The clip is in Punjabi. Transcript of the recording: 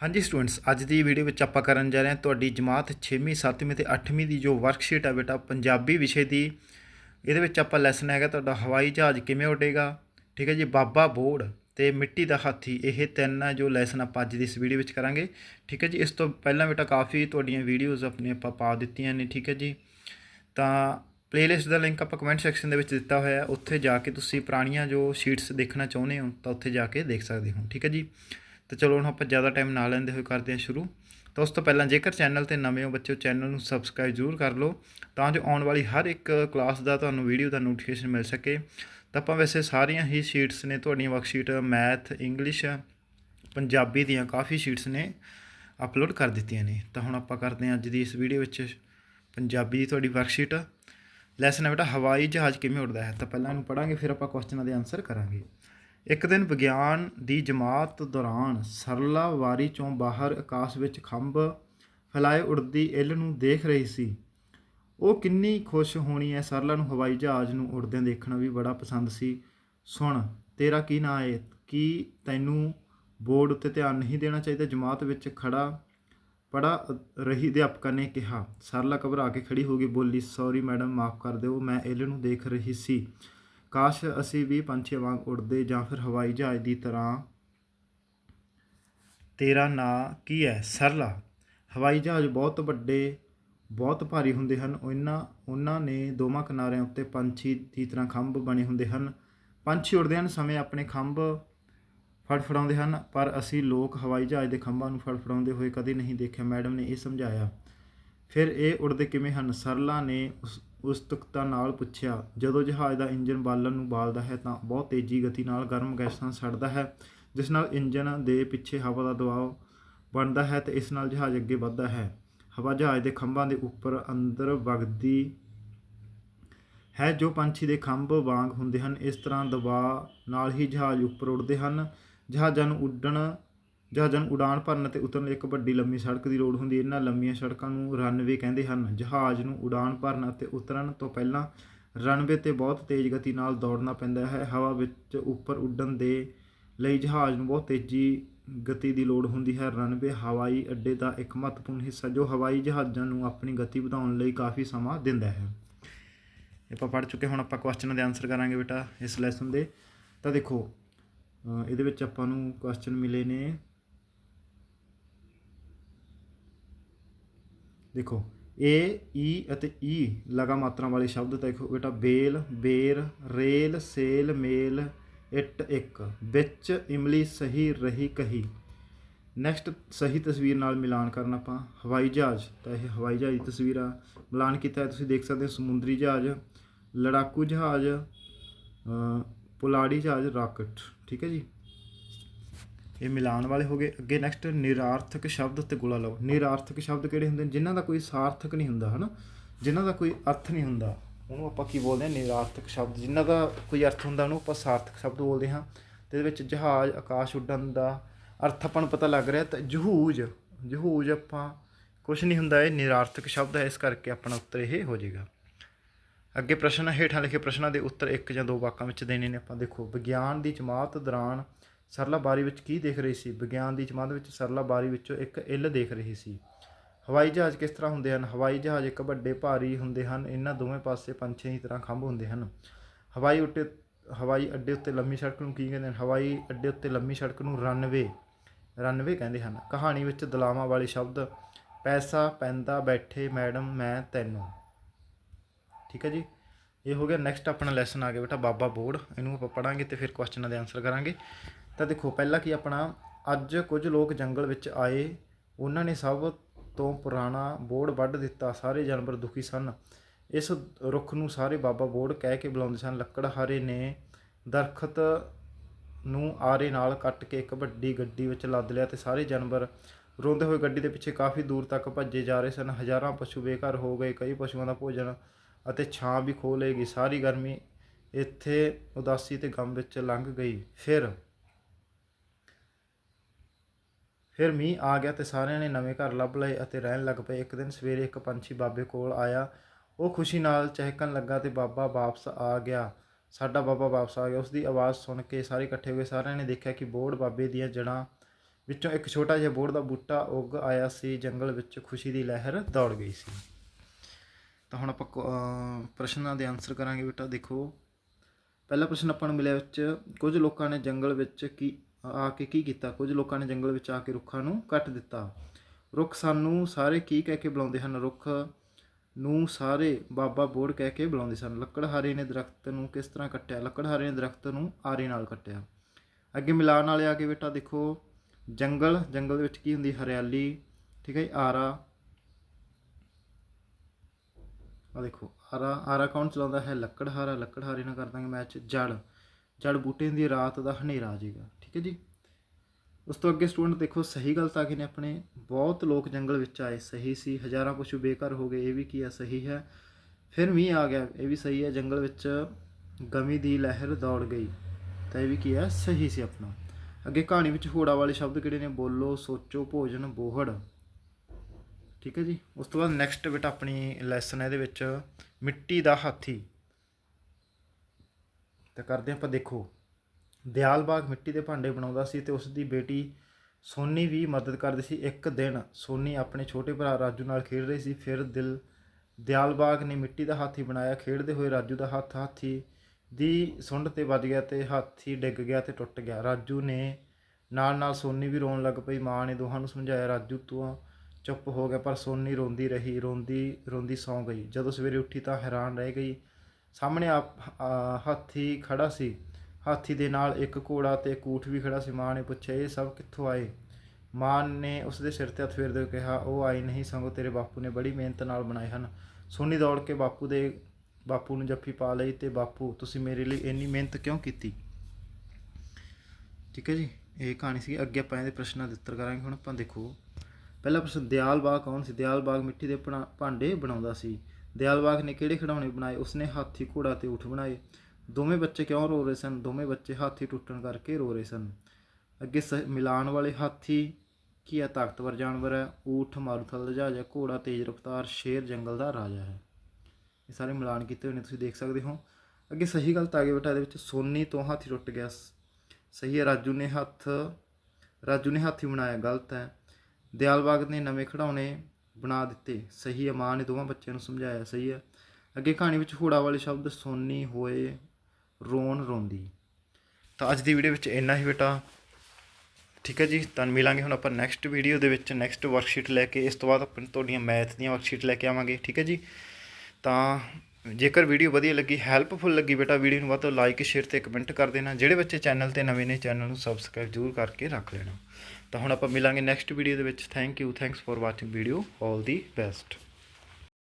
ਹਾਂਜੀ ਸਟੂਡੈਂਟਸ, ਅੱਜ ਦੀ ਵੀਡੀਓ ਵਿੱਚ ਆਪਾਂ ਕਰਨ ਜਾ ਰਹੇ ਹਾਂ ਤੁਹਾਡੀ ਜਮਾਤ 6ਵੀਂ 7ਵੀਂ ਤੇ 8ਵੀਂ ਦੀ ਜੋ ਵਰਕਸ਼ੀਟ ਹੈ ਬੇਟਾ, ਪੰਜਾਬੀ ਵਿਸ਼ੇ ਦੀ। ਇਹਦੇ ਵਿੱਚ ਆਪਾਂ ਲੈਸਨ ਹੈਗਾ ਤੁਹਾਡਾ, ਹਵਾਈ ਜਹਾਜ਼ ਕਿਵੇਂ ਉੱਡੇਗਾ? ਠੀਕ ਹੈ ਜੀ, ਬਾਬਾ ਬੋੜ ਤੇ ਮਿੱਟੀ ਦਾ ਹਾਥੀ, ਇਹ ਤਿੰਨ ਜੋ ਲੈਸਨ ਆਪਾਂ ਅੱਜ ਦੀ ਇਸ ਵੀਡੀਓ ਵਿੱਚ ਕਰਾਂਗੇ। ਠੀਕ ਹੈ ਜੀ, ਇਸ ਤੋਂ ਪਹਿਲਾਂ ਬੇਟਾ ਕਾਫੀ ਤੁਹਾਡੀਆਂ ਵੀਡੀਓਜ਼ ਆਪਣੇ ਆਪਾਂ ਪਾ ਦਿੱਤੀਆਂ ਨੇ, ਠੀਕ ਹੈ ਜੀ। ਤਾਂ ਪਲੇਲਿਸਟ ਦਾ ਲਿੰਕ ਆਪਾਂ ਕਮੈਂਟ ਸੈਕਸ਼ਨ ਦੇ ਵਿੱਚ ਦਿੱਤਾ ਹੋਇਆ ਹੈ, ਉੱਥੇ ਜਾ ਕੇ ਤੁਸੀਂ ਪੁਰਾਣੀਆਂ ਜੋ ਸ਼ੀਟਸ ਦੇਖਣਾ ਚਾਹੁੰਦੇ ਹੋ, ਤਾਂ ਉੱਥੇ ਜਾ ਕੇ ਦੇਖ ਸਕਦੇ ਹੋ, ਠੀਕ ਹੈ ਜੀ। ਤਾਂ ਚਲੋ ਹੁਣ ਆਪਾਂ ਜ਼ਿਆਦਾ ਟਾਈਮ ਨਾ ਲੈਂਦੇ ਹੋਏ ਕਰਦੇ ਹਾਂ ਸ਼ੁਰੂ। ਤਾਂ ਉਸ ਤੋਂ ਪਹਿਲਾਂ ਜੇਕਰ ਚੈਨਲ ਤੇ ਨਵੇਂ ਹੋ ਬੱਚਿਓ ਚੈਨਲ ਨੂੰ ਸਬਸਕ੍ਰਾਈਬ ਜ਼ਰੂਰ ਕਰ ਲਓ। ਤਾਂ ਜੋ ਆਉਣ ਵਾਲੀ ਹਰ ਇੱਕ ਕਲਾਸ ਦਾ ਤੁਹਾਨੂੰ ਵੀਡੀਓ ਦਾ ਨੋਟੀਫਿਕੇਸ਼ਨ ਮਿਲ ਸਕੇ। ਤਾਂ ਆਪਾਂ ਵੈਸੇ ਸਾਰੀਆਂ ਹੀ ਸ਼ੀਟਸ ਨੇ, ਤੁਹਾਡੀਆਂ ਵਰਕਸ਼ੀਟ ਮੈਥ ਇੰਗਲਿਸ਼ ਪੰਜਾਬੀ ਦੀਆਂ ਕਾਫੀ ਸ਼ੀਟਸ ਨੇ ਅਪਲੋਡ ਕਰ ਦਿੱਤੀਆਂ ਨੇ। ਤਾਂ ਹੁਣ ਆਪਾਂ ਕਰਦੇ ਹਾਂ ਅੱਜ ਦੀ ਇਸ ਵੀਡੀਓ ਵਿੱਚ ਪੰਜਾਬੀ ਦੀ ਤੁਹਾਡੀ ਵਰਕਸ਼ੀਟ ਲੈਸਨ ਹੈ ਬੇਟਾ, ਹਵਾਈ ਜਹਾਜ਼ ਕਿਵੇਂ ਉੱਡਦਾ ਹੈ? ਤਾਂ ਪਹਿਲਾਂ ਇਹਨੂੰ ਪੜਾਂਗੇ ਫਿਰ ਆਪਾਂ ਕੁਐਸਚਨਾਂ ਦੇ ਆਨਸਰ ਕਰਾਂਗੇ। ਇੱਕ ਦਿਨ ਵਿਗਿਆਨ ਦੀ ਜਮਾਤ ਦੌਰਾਨ ਸਰਲਾ ਵਾਰੀ ਚੋਂ ਬਾਹਰ ਆਕਾਸ਼ ਵਿੱਚ ਖੰਭ ਫੈਲਾਏ ਉੜਦੀ ਇੱਲ ਨੂੰ ਦੇਖ ਰਹੀ ਸੀ। ਉਹ ਕਿੰਨੀ ਖੁਸ਼ ਹੋਣੀ ਹੈ ਸਰਲਾ ਨੂੰ ਹਵਾਈ ਜਹਾਜ਼ ਨੂੰ ਉੜਦਿਆਂ ਦੇਖਣਾ ਵੀ ਬੜਾ ਪਸੰਦ ਸੀ। ਸੁਣ, ਤੇਰਾ ਕੀ ਨਾਂ ਹੈ ਕੀ ਤੈਨੂੰ ਬੋਰਡ ਉੱਤੇ ਧਿਆਨ ਨਹੀਂ ਦੇਣਾ ਚਾਹੀਦਾ? ਜਮਾਤ ਵਿੱਚ ਖੜਾ ਪੜਾ ਰਹੀ ਅਧਿਆਪਕਾਂ ਨੇ ਕਿਹਾ। ਸਰਲਾ ਘਬਰਾ ਕੇ ਖੜੀ ਹੋ ਗਈ, ਬੋਲੀ, ਸੌਰੀ ਮੈਡਮ, ਮਾਫ ਕਰ ਦਿਓ, ਮੈਂ ਇੱਲ ਨੂੰ ਦੇਖ ਰਹੀ ਸੀ। ਕਾਸ਼ ਅਸੀਂ ਵੀ ਪੰਛੀਆਂ ਵਾਂਗ ਉੜਦੇ ਜਾਂ ਫਿਰ ਹਵਾਈ ਜਹਾਜ਼ ਦੀ ਤਰ੍ਹਾਂ। ਤੇਰਾ ਨਾਂ ਕੀ ਹੈ? ਸਰਲਾ। ਹਵਾਈ ਜਹਾਜ਼ ਬਹੁਤ ਵੱਡੇ, ਬਹੁਤ ਭਾਰੀ ਹੁੰਦੇ ਹਨ। ਉਹਨਾਂ ਉਹਨਾਂ ਨੇ ਦੋਵਾਂ ਕਿਨਾਰਿਆਂ ਉੱਤੇ ਪੰਛੀ ਦੀ ਤਰ੍ਹਾਂ ਖੰਭ ਬਣੇ ਹੁੰਦੇ ਹਨ। ਪੰਛੀ ਉੜਦੇ ਹਨ, ਸਮੇਂ ਆਪਣੇ ਖੰਭ ਫੜਫੜਾਉਂਦੇ ਹਨ, ਪਰ ਅਸੀਂ ਲੋਕ ਹਵਾਈ ਜਹਾਜ਼ ਦੇ ਖੰਭਾਂ ਨੂੰ ਫੜਫੜਾਉਂਦੇ ਹੋਏ ਕਦੇ ਨਹੀਂ ਦੇਖਿਆ। ਮੈਡਮ ਨੇ ਇਹ ਸਮਝਾਇਆ। ਫਿਰ ਇਹ ਉੜਦੇ ਕਿਵੇਂ ਹਨ? ਸਰਲਾ ਨੇ ਉਸ ਉਸਤਕਤਾ ਨਾਲ ਪੁੱਛਿਆ, ਜਦੋਂ ਜਹਾਜ਼ ਦਾ ਇੰਜਣ ਬਾਲਣ ਨੂੰ ਬਾਲਦਾ ਹੈ ਤਾਂ ਬਹੁਤ ਤੇਜ਼ੀ ਗਤੀ ਨਾਲ ਗਰਮ ਗੈਸਾਂ ਛੱਡਦਾ ਹੈ, ਜਿਸ ਨਾਲ ਇੰਜਣ ਦੇ ਪਿੱਛੇ ਹਵਾ ਦਾ ਦਬਾਅ ਬਣਦਾ ਹੈ ਤੇ ਇਸ ਨਾਲ ਜਹਾਜ਼ ਅੱਗੇ ਵੱਧਦਾ ਹੈ। ਹਵਾ ਜਹਾਜ਼ ਦੇ ਖੰਭਾਂ ਦੇ ਉੱਪਰ ਅੰਦਰ ਵਗਦੀ ਹੈ, ਜੋ ਪੰਛੀ ਦੇ ਖੰਭ ਵਾਂਗ ਹੁੰਦੇ ਹਨ। ਇਸ ਤਰ੍ਹਾਂ ਦਬਾਅ ਨਾਲ ਹੀ ਜਹਾਜ਼ ਉੱਪਰ ਉੱਡਦੇ ਹਨ। ਜਹਾਜ਼ਾਂ ਨੂੰ ਉੱਡਣ ਜਹਾਜ਼ਾਂ ਨੂੰ ਉਡਾਨ ਭਰਨ ਅਤੇ ਉਤਰਨ ਲਈ ਇੱਕ ਵੱਡੀ ਲੰਮੀ ਸੜਕ ਦੀ ਲੋੜ ਹੁੰਦੀ ਹੈ। ਇਹਨਾਂ ਲੰਮੀਆਂ ਸੜਕਾਂ ਨੂੰ ਰਨਵੇ ਕਹਿੰਦੇ ਹਨ। ਜਹਾਜ਼ ਨੂੰ ਉਡਾਨ ਭਰਨ ਅਤੇ ਉਤਰਨ ਤੋਂ ਪਹਿਲਾਂ ਰਨਵੇ ਤੇ ਬਹੁਤ ਤੇਜ਼ ਗਤੀ ਨਾਲ ਦੌੜਨਾ ਪੈਂਦਾ ਹੈ। ਹਵਾ ਵਿੱਚ ਉੱਪਰ ਉੱਡਣ ਦੇ ਲਈ ਜਹਾਜ਼ ਨੂੰ ਬਹੁਤ ਤੇਜ਼ੀ ਗਤੀ ਦੀ ਲੋੜ ਹੁੰਦੀ ਹੈ। ਰਨਵੇ ਹਵਾਈ ਅੱਡੇ ਦਾ ਇੱਕ ਮਹੱਤਵਪੂਰਨ ਹਿੱਸਾ, ਜੋ ਹਵਾਈ ਜਹਾਜ਼ਾਂ ਨੂੰ ਆਪਣੀ ਗਤੀ ਵਧਾਉਣ ਲਈ ਕਾਫੀ ਸਮਾਂ ਦਿੰਦਾ ਹੈ। ਆਪਾਂ ਪੜ੍ਹ ਚੁੱਕੇ ਹੁਣ ਆਪਾਂ ਕੁਐਸਚਨਾਂ ਦੇ ਆਨਸਰ ਕਰਾਂਗੇ ਬੇਟਾ ਇਸ ਲੈਸਨ ਦੇ। ਤਾਂ ਦੇਖੋ ਇਹਦੇ ਵਿੱਚ ਆਪਾਂ ਨੂੰ ਕੁਐਸਚਨ ਮਿਲੇ ਨੇ ਦੇਖੋ ਏ ਈ e ਅਤੇ ਈ ਲਗਾ ਮਾਤਰਾ ਵਾਲੇ ਸ਼ਬਦ ਤਾਂ ਦੇਖੋ, ਬੇਟਾ ਬੇਲ, ਬੇਰ, ਰੇਲ, ਸੇਲ, ਮੇਲ, ਇੱਟ, ਇੱਕ। ਵਿੱਚ ਇਮਲੀ ਸਹੀ, ਰਹੀ, ਕਹੀ। ਨੈਕਸਟ ਸਹੀ ਤਸਵੀਰ ਨਾਲ ਮਿਲਾਨ ਕਰਨਾ ਆਪਾਂ। ਹਵਾਈ ਜਹਾਜ਼, ਤਾਂ ਇਹ ਹਵਾਈ ਜਹਾਜ਼ ਦੀ ਤਸਵੀਰ ਆ। ਮਿਲਾਨ ਕੀਤਾ ਹੈ, ਤੁਸੀਂ ਦੇਖ ਸਕਦੇ ਹੋ, ਸਮੁੰਦਰੀ ਜਹਾਜ਼, ਲੜਾਕੂ ਜਹਾਜ਼ ਪੁਲਾੜੀ ਜਹਾਜ਼, ਰਾਕਟ। ਠੀਕ ਹੈ ਜੀ? ਇਹ ਮਿਲਾਨ ਵਾਲੇ ਹੋ ਗਏ। ਅੱਗੇ ਨੈਕਸਟ ਨਿਰਾਰਥਕ ਸ਼ਬਦ ਤੇ ਗੋਲਾ ਲਾਓ। ਨਿਰਾਰਥਕ ਸ਼ਬਦ ਕਿਹੜੇ ਹੁੰਦੇ ਨੇ? ਜਿਨ੍ਹਾਂ ਦਾ ਕੋਈ ਸਾਰਥਕ ਨਹੀਂ ਹੁੰਦਾ, ਹਨਾ? ਜਿਨ੍ਹਾਂ ਦਾ ਕੋਈ ਅਰਥ ਨਹੀਂ ਹੁੰਦਾ, ਉਹਨੂੰ ਆਪਾਂ ਕੀ ਬੋਲਦੇ ਹਾਂ? ਨਿਰਾਰਥਕ ਸ਼ਬਦ। ਜਿਨ੍ਹਾਂ ਦਾ ਕੋਈ ਅਰਥ ਹੁੰਦਾ, ਉਹਨੂੰ ਆਪਾਂ ਸਾਰਥਕ ਸ਼ਬਦ ਬੋਲਦੇ ਹਾਂ। ਤੇ ਇਹਦੇ ਵਿੱਚ ਜਹਾਜ਼, ਆਕਾਸ਼ ਉੱਡਣ ਦਾ ਅਰਥ ਆਪਾਂ ਨੂੰ ਪਤਾ ਲੱਗ ਰਿਹਾ। ਤਾਂ ਜਹੂਜ ਜਹੂਜ ਆਪਾਂ ਕੁਝ ਨਹੀਂ ਹੁੰਦਾ, ਇਹ ਨਿਰਾਰਥਕ ਸ਼ਬਦ ਹੈ। ਇਸ ਕਰਕੇ ਆਪਣਾ ਉੱਤਰ ਇਹ ਹੋ ਜਾਏਗਾ। ਅੱਗੇ ਪ੍ਰਸ਼ਨ ਹੇਠਾਂ ਲਿਖੇ ਪ੍ਰਸ਼ਨਾਂ ਦੇ ਉੱਤਰ ਇੱਕ ਜਾਂ ਦੋ ਵਾਕਾਂ ਵਿੱਚ ਦੇਣੇ ਨੇ। ਆਪਾਂ ਦੇਖੋ, ਵਿਗਿਆਨ ਦੀ ਜਮਾਤ ਦੌਰਾਨ ਸਰਲਾ ਬਾਰੀ ਵਿੱਚ ਕੀ ਦੇਖ ਰਹੀ ਸੀ? ਵਿਗਿਆਨ ਦੀ ਜਮਾਤ ਵਿੱਚ ਸਰਲਾ ਬਾਰੀ ਵਿੱਚੋਂ ਇੱਕ ਇੱਲ ਦੇਖ ਰਹੀ ਸੀ। ਹਵਾਈ ਜਹਾਜ਼ ਕਿਸ ਤਰ੍ਹਾਂ ਹੁੰਦੇ ਹਨ? ਹਵਾਈ ਜਹਾਜ਼ ਇੱਕ ਵੱਡੇ ਭਾਰੀ ਹੁੰਦੇ ਹਨ। ਇਹਨਾਂ ਦੋਵੇਂ ਪਾਸੇ ਪੰਛੀ ਦੀ ਤਰ੍ਹਾਂ ਖੰਭ ਹੁੰਦੇ ਹਨ। ਹਵਾਈ ਉੱਤੇ, ਹਵਾਈ ਅੱਡੇ ਉੱਤੇ ਲੰਮੀ ਸੜਕ ਨੂੰ ਕੀ ਕਹਿੰਦੇ ਹਨ? ਹਵਾਈ ਅੱਡੇ ਉੱਤੇ ਲੰਮੀ ਸੜਕ ਨੂੰ ਰਨਵੇ ਰਨਵੇ ਕਹਿੰਦੇ ਹਨ। ਕਹਾਣੀ ਵਿੱਚ ਦਲਾਵਾਂ ਵਾਲੇ ਸ਼ਬਦ ਪੈਸਾ, ਪੈਂਦਾ, ਬੈਠੇ, ਮੈਡਮ, ਮੈਂ, ਤੈਨੂੰ। ਠੀਕ ਹੈ ਜੀ? ਇਹ ਹੋ ਗਿਆ ਨੈਕਸਟ ਆਪਣਾ ਲੈਸਨ ਆ ਗਿਆ ਬੇਟਾ, ਬਾਬਾ ਬੋਰਡ ਇਹਨੂੰ ਆਪਾਂ ਪੜਾਂਗੇ ਤੇ ਫਿਰ ਕੁਐਸਚਨਾਂ ਦੇ ਆਨਸਰ ਕਰਾਂਗੇ। ਤਾਂ ਦੇਖੋ, ਪਹਿਲਾਂ ਕੀ ਆਪਣਾ, ਅੱਜ ਕੁਝ ਲੋਕ ਜੰਗਲ ਵਿੱਚ ਆਏ, ਉਹਨਾਂ ਨੇ ਸਭ ਤੋਂ ਪੁਰਾਣਾ ਬੋੜ ਵੱਢ ਦਿੱਤਾ, ਸਾਰੇ ਜਾਨਵਰ ਦੁਖੀ ਸਨ। ਇਸ ਰੁੱਖ ਨੂੰ ਸਾਰੇ ਬਾਬਾ ਬੋੜ ਕਹਿ ਕੇ ਬੁਲਾਉਂਦੇ ਸਨ ਲੱਕੜਹਾਰੇ ਨੇ ਦਰਖਤ ਨੂੰ ਆਰੇ ਨਾਲ ਕੱਟ ਕੇ ਇੱਕ ਵੱਡੀ ਗੱਡੀ ਵਿੱਚ ਲੱਦ ਲਿਆ ਤੇ ਸਾਰੇ ਜਾਨਵਰ ਰੋਂਦੇ ਹੋਏ ਗੱਡੀ ਦੇ ਪਿੱਛੇ ਕਾਫੀ ਦੂਰ ਤੱਕ ਭੱਜੇ ਜਾ ਰਹੇ ਸਨ। ਹਜ਼ਾਰਾਂ ਪਸ਼ੂ ਬੇਘਰ ਹੋ ਗਏ, ਕਈ ਪਸ਼ੂਆਂ ਦਾ ਭੋਜਨ ਅਤੇ ਛਾਂ ਵੀ ਖੋ ਲਏਗੀ ਸਾਰੀ ਗਰਮੀ ਇੱਥੇ ਉਦਾਸੀ ਤੇ ਗਮ ਵਿੱਚ ਲੰਘ ਗਈ। ਫਿਰ ਫਿਰ ਮੀਂਹ ਆ ਗਿਆ ਤੇ ਸਾਰਿਆਂ ਨੇ ਨਵੇਂ ਘਰ ਲੱਭ ਲਏ ਅਤੇ ਰਹਿਣ ਲੱਗ ਪਏ। ਇੱਕ ਦਿਨ ਸਵੇਰੇ ਇੱਕ ਪੰਛੀ ਬਾਬੇ ਕੋਲ ਆਇਆ। ਉਹ ਖੁਸ਼ੀ ਨਾਲ ਚਹਿਕਣ ਲੱਗਾ ਤੇ ਬਾਬਾ ਵਾਪਸ ਆ ਗਿਆ। ਸਾਡਾ ਬਾਬਾ ਵਾਪਸ ਆ ਗਿਆ। ਉਸ ਦੀ ਆਵਾਜ਼ ਸੁਣ ਕੇ ਸਾਰੇ ਇਕੱਠੇ ਹੋਏ। ਸਾਰਿਆਂ ਨੇ ਦੇਖਿਆ ਕਿ ਬੋੜ ਬਾਬੇ ਦੀਆਂ ਜੜ੍ਹਾਂ ਵਿੱਚੋਂ ਇੱਕ ਛੋਟਾ ਜਿਹਾ ਬੋੜ ਦਾ ਬੂਟਾ ਉੱਗ ਆਇਆ ਸੀ। ਜੰਗਲ ਵਿੱਚ ਖੁਸ਼ੀ ਦੀ ਲਹਿਰ ਦੌੜ ਗਈ ਸੀ। ਤਾਂ ਹੁਣ ਆਪਾਂ ਕੁ- ਪ੍ਰਸ਼ਨਾਂ ਦੇ ਆਨਸਰ ਕਰਾਂਗੇ ਬੇਟਾ। ਦੇਖੋ। ਪਹਿਲਾ ਪ੍ਰਸ਼ਨ ਆਪਾਂ ਨੂੰ ਮਿਲਿਆ ਵਿੱਚ, ਕੁਝ ਲੋਕਾਂ ਨੇ ਜੰਗਲ ਵਿੱਚ ਕੀ ਆ ਕੇ ਕੀ ਕੀਤਾ? ਕੁਝ ਲੋਕਾਂ ਨੇ ਜੰਗਲ ਵਿੱਚ ਆ ਕੇ ਰੁੱਖਾਂ ਨੂੰ ਕੱਟ ਦਿੱਤਾ। ਰੁੱਖ ਸਾਨੂੰ ਸਾਰੇ ਕੀ ਕਹਿ ਕੇ ਬੁਲਾਉਂਦੇ ਹਨ? ਰੁੱਖ ਨੂੰ ਸਾਰੇ ਬਾਬਾ ਬੋੜ ਕਹਿ ਕੇ ਬੁਲਾਉਂਦੇ ਸਨ। ਲੱਕੜਹਾਰੇ ਨੇ ਦਰਖਤ ਨੂੰ ਕਿਸ ਤਰ੍ਹਾਂ ਕੱਟਿਆ? ਲੱਕੜਹਾਰੇ ਨੇ ਦਰਖਤ ਨੂੰ ਆਰੇ ਨਾਲ ਕੱਟਿਆ। ਅੱਗੇ ਮਿਲਾਨ ਵਾਲੇ ਆ ਕੇ ਬੇਟਾ ਦੇਖੋ, ਜੰਗਲ ਜੰਗਲ ਵਿੱਚ ਕੀ ਹੁੰਦੀ? ਹਰਿਆਲੀ, ਠੀਕ ਹੈ ਜੀ, ਆਰਾ। ਆ ਦੇਖੋ, ਆਰਾ ਆਰਾ ਕੌਣ ਚਲਾਉਂਦਾ ਹੈ? ਲੱਕੜਹਾਰਾ ਲੱਕੜਹਾਰੇ ਨਾਲ ਕਰ ਦਾਂਗੇ ਮੈਚ ਜੜ। ਜੜ ਬੂਟੇ ਦੀ ਰਾਤ ਦਾ ਹਨੇਰਾ ਆ ਜਾਏਗਾ ਠੀਕ ਹੈ ਜੀ। ਉਸ ਤੋਂ ਅੱਗੇ ਸਟੂਡੈਂਟ ਦੇਖੋ, ਸਹੀ ਗੱਲ ਤਾਂ ਕਿ ਨੇ ਆਪਣੇ। ਬਹੁਤ ਲੋਕ ਜੰਗਲ ਵਿੱਚ ਆਏ, ਸਹੀ ਸੀ। ਹਜ਼ਾਰਾਂ ਪਸ਼ੂ ਬੇਘਰ ਹੋ ਗਏ, ਇਹ ਵੀ ਕੀ ਹੈ, ਸਹੀ ਹੈ। ਫਿਰ ਮੀਂਹ ਆ ਗਿਆ, ਇਹ ਵੀ ਸਹੀ ਹੈ। ਜੰਗਲ ਵਿੱਚ ਗਮੀ ਦੀ ਲਹਿਰ ਦੌੜ ਗਈ, ਤਾਂ ਇਹ ਵੀ ਕੀ ਹੈ, ਸਹੀ ਸੀ ਆਪਣਾ। ਅੱਗੇ ਕਹਾਣੀ ਵਿੱਚ ਹੋੜਾ ਵਾਲੇ ਸ਼ਬਦ ਕਿਹੜੇ ਨੇ? ਬੋਲੋ, ਸੋਚੋ, ਭੋਜਨ, ਬੋਹੜ। ਠੀਕ ਹੈ ਜੀ। ਉਸ ਤੋਂ ਬਾਅਦ ਨੈਕਸਟ ਬੇਟਾ ਆਪਣੀ ਲੈਸਨ ਇਹਦੇ ਵਿੱਚ, ਮਿੱਟੀ ਦਾ ਹਾਥੀ। ਤਾਂ ਕਰਦੇ ਆਪਾਂ ਦੇਖੋ। ਦਿਆਲ ਬਾਗ ਮਿੱਟੀ ਦੇ ਭਾਂਡੇ ਬਣਾਉਂਦਾ ਸੀ ਤੇ ਉਸ ਦੀ ਬੇਟੀ ਸੋਨੀ ਵੀ ਮਦਦ ਕਰਦੀ ਸੀ। ਇੱਕ ਦਿਨ ਸੋਨੀ ਆਪਣੇ ਛੋਟੇ ਭਰਾ ਰਾਜੂ ਨਾਲ ਖੇਡ ਰਹੀ ਸੀ। ਫਿਰ ਦਿਲ, ਦਿਆਲ ਬਾਗ ਨੇ ਮਿੱਟੀ ਦਾ ਹਾਥੀ ਬਣਾਇਆ। ਖੇਡਦੇ ਹੋਏ ਰਾਜੂ ਦਾ ਹੱਥ ਹਾਥੀ ਦੀ ਸੁੰਡ ਤੇ ਵੱਜ ਗਿਆ ਤੇ ਹਾਥੀ ਡਿੱਗ ਗਿਆ ਤੇ ਟੁੱਟ ਗਿਆ। ਰਾਜੂ ਨੇ ਨਾਲ ਨਾਲ ਸੋਨੀ ਵੀ ਰੋਣ ਲੱਗ ਪਈ। ਮਾਂ ਨੇ ਦੋਹਾਂ ਨੂੰ ਸਮਝਾਇਆ, ਰਾਜੂ, ਤੂੰ ਚੁੱਪ ਹੋ ਗਿਆ ਪਰ ਸੋਨੀ ਰੋਂਦੀ ਰਹੀ, ਰੋਂਦੀ ਰੋਂਦੀ ਸੌਂ ਗਈ। ਜਦੋਂ ਸਵੇਰੇ ਉੱਠੀ ਤਾਂ ਹੈਰਾਨ ਰਹਿ ਗਈ। ਸਾਹਮਣੇ ਆਪ ਹਾਥੀ ਖੜਾ ਸੀ। ਹਾਥੀ ਦੇ ਨਾਲ ਇੱਕ ਘੋੜਾ ਤੇ ਇੱਕ ਊਠ ਵੀ ਖੜਾ ਸੀ। ਮਾਂ ਨੇ ਪੁੱਛਿਆ, ਇਹ ਸਭ ਕਿੱਥੋਂ ਆਏ? ਮਾਂ ਨੇ ਉਸ ਦੇ ਸਿਰ ਤੇ ਹੱਥ ਫੇਰਦੇ ਹੋਏ ਕਿਹਾ, ਉਹ ਆਏ ਨਹੀਂ ਸੰਗੋ ਤੇਰੇ ਬਾਪੂ ਨੇ ਬੜੀ ਮਿਹਨਤ ਨਾਲ ਬਣਾਏ ਹਨ। ਸੋਨੀ ਦੌੜ ਕੇ ਬਾਪੂ ਦੇ, ਬਾਪੂ ਨੂੰ ਜੱਫੀ ਪਾ ਲਈ ਤੇ ਬਾਪੂ, ਤੁਸੀਂ ਮੇਰੇ ਲਈ ਇੰਨੀ ਮਿਹਨਤ ਕਿਉਂ ਕੀਤੀ? ਠੀਕ ਹੈ ਜੀ, ਇਹ ਕਹਾਣੀ ਸੀ ਅੱਗੇ ਆਪਾਂ ਇਹਦੇ ਪ੍ਰਸ਼ਨਾਂ ਦੇ ਉੱਤਰ ਕਰਾਂਗੇ। ਹੁਣ ਆਪਾਂ ਦੇਖੋ, ਪਹਿਲਾ ਪ੍ਰਸ਼ਨ, ਦਿਆਲ ਬਾਗ ਕੌਣ ਸੀ? ਦਿਆਲ ਬਾਗ ਮਿੱਟੀ ਦੇ ਭਣਾ- ਭਾਂਡੇ ਬਣਾਉਂਦਾ ਸੀ। ਦਿਆਲ ਬਾਗ ਨੇ ਕਿਹੜੇ ਖਿਡੌਣੇ ਬਣਾਏ? ਉਸਨੇ ਹਾਥੀ, ਘੋੜਾ ਤੇ ਊਠ ਬਣਾਏ। ਦੋਵੇਂ ਬੱਚੇ ਕਿਉਂ ਰੋ ਰਹੇ ਸਨ? ਦੋਵੇਂ ਬੱਚੇ ਹਾਥੀ ਟੁੱਟਣ ਕਰਕੇ ਰੋ ਰਹੇ ਸਨ। ਅੱਗੇ ਸ- ਮਿਲਾਨ ਵਾਲੇ ਹਾਥੀ, ਕੀ ਹੈ ਤਾਕਤਵਰ ਜਾਨਵਰ ਹੈ ਊਠ, ਮਾਰੂਥਲ ਦਾ ਜਹਾਜ਼ ਹੈ ਘੋੜਾ, ਤੇਜ਼ ਰਫ਼ਤਾਰ, ਸ਼ੇਰ, ਜੰਗਲ ਦਾ ਰਾਜਾ ਹੈ। ਇਹ ਸਾਰੇ ਮਿਲਾਨ ਕੀਤੇ ਹੋਏ ਨੇ, ਤੁਸੀਂ ਦੇਖ ਸਕਦੇ ਹੋ। ਅੱਗੇ ਸਹੀ ਗੱਲ ਤਾਂ ਆ ਗਈ ਬੇਟਾ ਇਹਦੇ ਵਿੱਚ, ਸੋਨੀ ਤੋਂ ਹਾਥੀ ਟੁੱਟ ਗਿਆ ਸਹੀ ਹੈ, ਰਾਜੂ ਨੇ ਹੱਥ, ਰਾਜੂ ਨੇ ਹਾਥੀ ਬਣਾਇਆ, ਗਲਤ ਹੈ। ਦਿਆਲ ਬਾਗ ਨੇ ਨਵੇਂ ਖਿਡੌਣੇ ਬਣਾ ਦਿੱਤੇ, ਸਹੀ ਹੈ, ਮਾਂ ਨੇ ਦੋਵਾਂ ਬੱਚਿਆਂ ਨੂੰ ਸਮਝਾਇਆ, ਸਹੀ ਹੈ। ਅੱਗੇ ਕਹਾਣੀ ਵਿੱਚ ਹੋੜਾ ਵਾਲੇ ਸ਼ਬਦ ਸੋਨੀ, ਹੋਏ ਰੋਣ ਰੋਂਦੀ। ਤਾਂ ਅੱਜ ਦੀ ਵੀਡੀਓ ਵਿੱਚ ਇੰਨਾ ਹੀ ਬੇਟਾ। ਠੀਕ ਹੈ ਜੀ ਤਾਂ ਮਿਲਾਂਗੇ ਹੁਣ ਆਪਾਂ ਨੈਕਸਟ ਵੀਡੀਓ ਦੇ ਵਿੱਚ ਨੈਕਸਟ ਵਰਕਸ਼ੀਟ ਲੈ ਕੇ, ਇਸ ਤੋਂ ਬਾਅਦ ਆਪਾਂ ਤੁਹਾਡੀਆਂ ਮੈਥ ਦੀਆਂ ਵਰਕਸ਼ੀਟ ਲੈ ਕੇ ਆਵਾਂਗੇ, ਠੀਕ ਹੈ ਜੀ। ਤਾਂ ਜੇਕਰ ਵੀਡੀਓ ਵਧੀਆ ਲੱਗੀ ਹੈਲਪਫੁਲ ਲੱਗੀ ਬੇਟਾ ਵੀਡੀਓ ਨੂੰ ਵੱਧ ਤੋਂ ਲਾਈਕ ਸ਼ੇਅਰ ਤੇ ਕਮੈਂਟ ਕਰ ਦੇਣਾ, ਜਿਹੜੇ ਬੱਚੇ ਚੈਨਲ ਤੇ ਨਵੇਂ ਨੇ ਚੈਨਲ ਨੂੰ ਸਬਸਕ੍ਰਾਈਬ ਜ਼ਰੂਰ ਕਰਕੇ ਰੱਖ ਲੈਣਾ। ਤਾਂ ਹੁਣ ਆਪਾਂ ਮਿਲਾਂਗੇ ਨੈਕਸਟ ਵੀਡੀਓ ਦੇ ਵਿੱਚ। Thank you thanks for watching video all the best